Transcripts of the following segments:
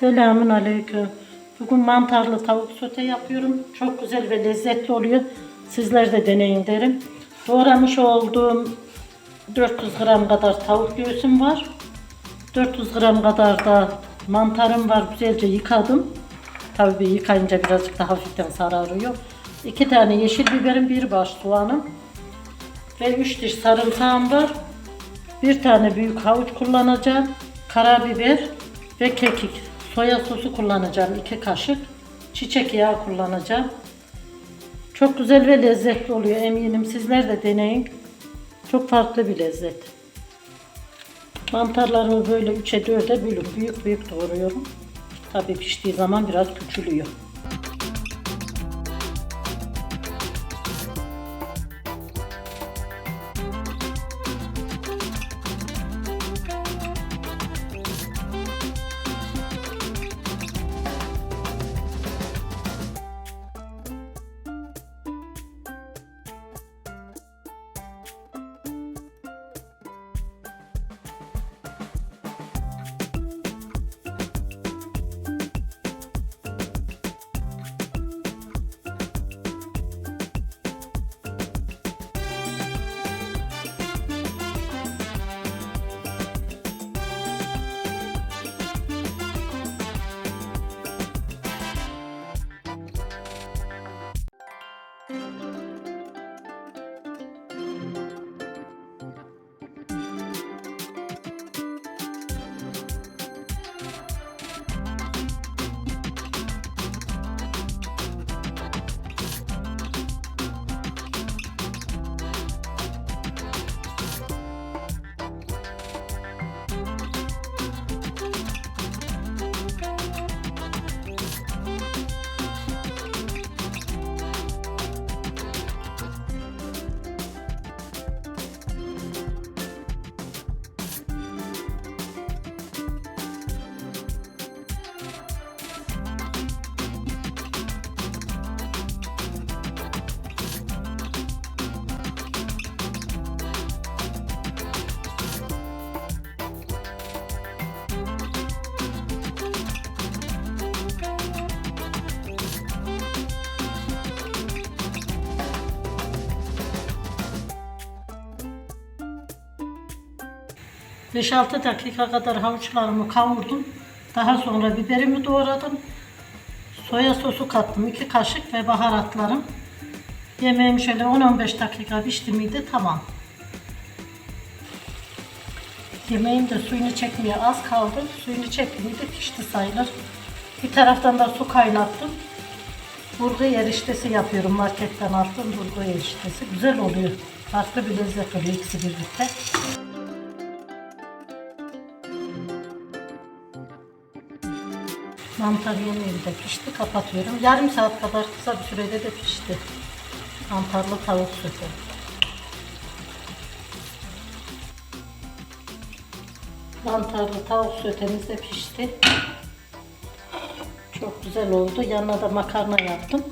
Selamun aleyküm. Bugün mantarlı tavuk sote yapıyorum. Çok güzel ve lezzetli oluyor. Sizler de deneyin derim. Doğramış olduğum 400 gram kadar tavuk göğsüm var. 400 gram kadar da mantarım var. Güzelce yıkadım. Tabii yıkayınca birazcık da hafiften sararıyor. 2 tane yeşil biberim, bir baş soğanım ve 3 diş sarımsağım var. Bir tane büyük havuç kullanacağım. Karabiber ve kekik. Soya sosu kullanacağım 2 kaşık. Çiçek yağı kullanacağım. Çok güzel ve lezzetli oluyor eminim. Sizler de deneyin. Çok farklı bir lezzet. Mantarlarımı böyle 3'e 4'e bölüp büyük büyük doğruyorum. Tabii piştiği zaman biraz küçülüyor. 6 dakika kadar havuçlarımı kavurdum. Daha sonra biberimi doğradım. Soya sosu kattım. 2 kaşık ve baharatlarım. Yemeğim şöyle 10-15 dakika pişti miydi tamam. Yemeğim de suyunu çekmeye az kaldı. Suyunu çekti pişti sayılır. Bir taraftan da su kaynattım. Burgu eriştesi yapıyorum marketten aldığım burgu eriştesi. Güzel oluyor. Farklı bir lezzet oluyor ikisi birlikte. Mantar yemeğim pişti. Kapatıyorum. Yarım saat kadar kısa bir sürede de pişti. Mantarlı tavuk sote. Mantarlı tavuk sotemiz de pişti. Çok güzel oldu. Yanına da makarna yaptım.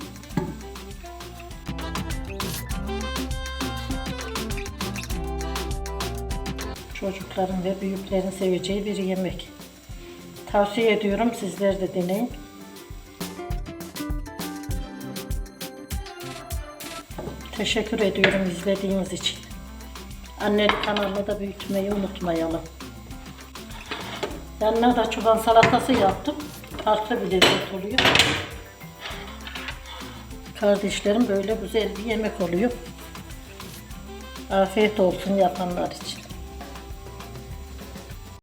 Çocukların ve büyüklerin seveceği bir yemek. Tavsiye ediyorum sizler de deneyin. Teşekkür ediyorum izlediğiniz için. Annelik kanalını da büyütmeyi unutmayalım. Yanına da çoban salatası yaptım. Farklı bir lezzet oluyor. Kardeşlerim böyle güzel bir yemek oluyor. Afiyet olsun yapanlar için.